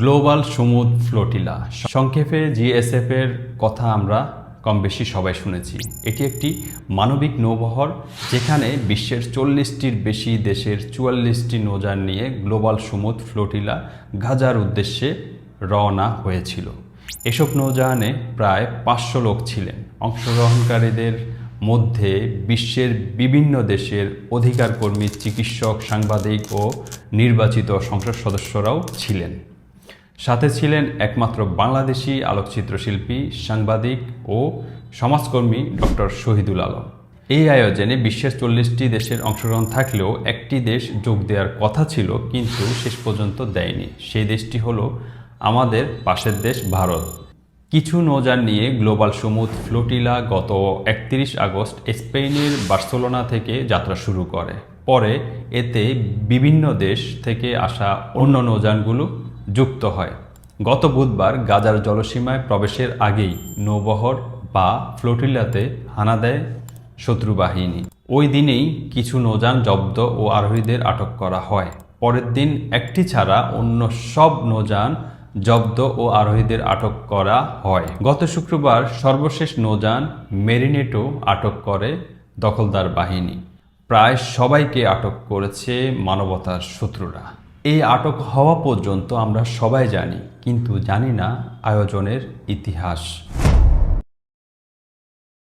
Global Sumud flotilla. সংক্ষেপে GSF এর কথা আমরা কম বেশি সবাই শুনেছি। এটি একটি মানবিক নৌবহর, যেখানে বিশ্বের চল্লিশটির বেশি দেশের চুয়াল্লিশটি নৌযান নিয়ে গ্লোবাল সমুদ ফ্লোটিলা গাজার উদ্দেশ্যে রওনা হয়েছিল। এসব নৌযানে প্রায় পাঁচশো লোক ছিলেন। অংশগ্রহণকারীদের মধ্যে বিশ্বের বিভিন্ন দেশের অধিকার কর্মী চিকিৎসক, সাংবাদিক ও নির্বাচিত সংসদ সদস্যরাও ছিলেন। সাথে ছিলেন একমাত্র বাংলাদেশি আলোকচিত্র শিল্পী সাংবাদিক ও সমাজকর্মী ডক্টর শহীদুল আলম। এই আয়োজনে বিশ্বের চল্লিশটি দেশের অংশগ্রহণ থাকলেও একটি দেশ যোগ দেওয়ার কথা ছিল কিন্তু শেষ পর্যন্ত দেয়নি। সেই দেশটি হলো আমাদের পাশের দেশ ভারত। কিছু নৌযান নিয়ে গ্লোবাল সমুদ ফ্লোটিলা গত একত্রিশ আগস্ট স্পেনের বার্সেলোনা থেকে যাত্রা শুরু করে। পরে এতে বিভিন্ন দেশ থেকে আসা অন্য নৌযানগুলো যুক্ত হয়। গত বুধবার গাজার জলসীমায় প্রবেশের আগেই নৌবহর বা ফ্লোটিলাতে হানা দেয় শত্রু বাহিনী। ওই দিনেই কিছু নৌযান জব্দ ও আরোহীদের আটক করা হয়। পরের দিন একটি ছাড়া অন্য সব নৌযান জব্দ ও আরোহীদের আটক করা হয়। গত শুক্রবার সর্বশেষ নৌযান মেরিনেটো আটক করে দখলদার বাহিনী। প্রায় সবাইকে আটক করেছে মানবতার শত্রুরা। এই আটক হওয়া পর্যন্ত আমরা সবাই জানি কিন্তু জানি না আয়োজনের ইতিহাস।